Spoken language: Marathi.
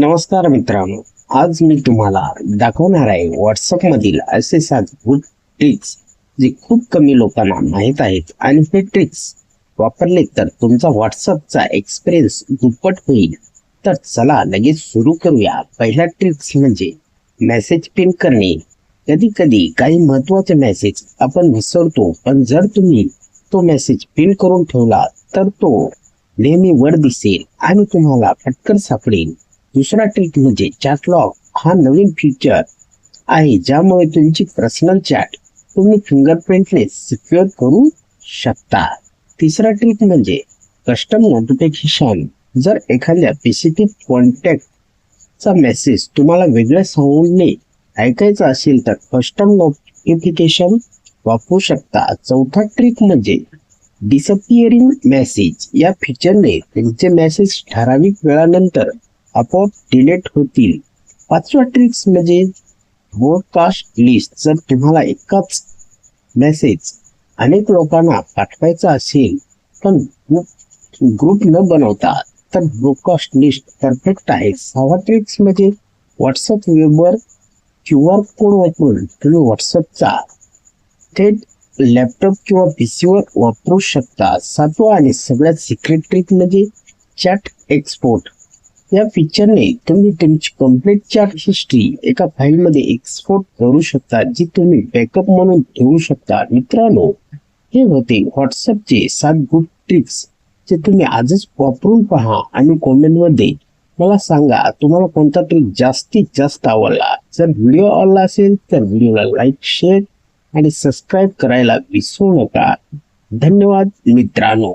नमस्कार मित्रांनो आज मी तुम्हाला दाखवणार आहे व्हॉट्सअप मधील असे सात गुड ट्रिक्स जे खूप कमी लोकांना माहीत आहेत. आणि हे ट्रिक्स वापरले तर तुमचा व्हॉट्सअपचा एक्सपिरियन्स दुप्पट होईल. तर चला लगेच सुरू करूया. पहिला ट्रिक्स म्हणजे मेसेज पिन करणे. कधी कधी काही महत्त्वाचे मेसेज आपण विसरतो पण जर तुम्ही तो मेसेज पिन करून ठेवला तर तो नेहमी वर दिसेल आणि तुम्हाला पटकन सापडेल. दुसरा ट्रिक म्हणजे चॅट लॉक हा नवीन फीचर आहे ज्यामुळे तुमची पर्सनल चॅट तुम्ही फिंगरप्रिंटने सिक्युअर करू शकता. तिसरा ट्रिक म्हणजे कस्टम नोटिफिकेशन जर एखाद्या स्पेसिफिक कॉन्टॅक्टचा मेसेज तुम्हाला वेगळ्या साऊंडने ऐकायचा असेल तर कस्टम नोटिफिकेशन वापरू शकता. चौथा ट्रिक म्हणजे डिसअपिअरिंग मेसेज या फीचरने तुमचे मेसेज ठराविक वेळानंतर आपोआप डिलीट होतील. पाचवा ट्रिक्स म्हणजे ब्रॉडकास्ट लिस्ट जर तुम्हाला एकाच मेसेज अनेक लोकांना पाठवायचा असेल पण ग्रुप न बनवता तर ब्रॉडकास्ट लिस्ट परफेक्ट आहे. सहावा ट्रिक्स म्हणजे व्हॉट्सअप वेबवर क्यू आर कोड वापरून तुम्ही व्हॉट्सअपचा थेट लॅपटॉप किंवा पीसीवर वापरू शकता. सातवा आणि सगळ्यात सिक्रेट ट्रिक म्हणजे चॅट एक्सपोर्ट या फीचरने तुम्ही तुमची कंप्लीट चॅट हिस्ट्री एका फाईलमध्ये एक्सपोर्ट करू शकता जी तुम्ही बॅकअप म्हणून ठेवू शकता. मित्रांनो हे होते व्हॉट्सअपचे सात गुड ट्रिक्स जे तुम्ही आजच वापरून पहा आणि कॉमेंटमध्ये मला सांगा तुम्हाला कोणता ट्रिक जास्तीत जास्त आवडला? जर व्हिडिओ आवडला असेल तर व्हिडिओला लाईक शेअर आणि सबस्क्राईब करायला विसरू नका. धन्यवाद मित्रांनो.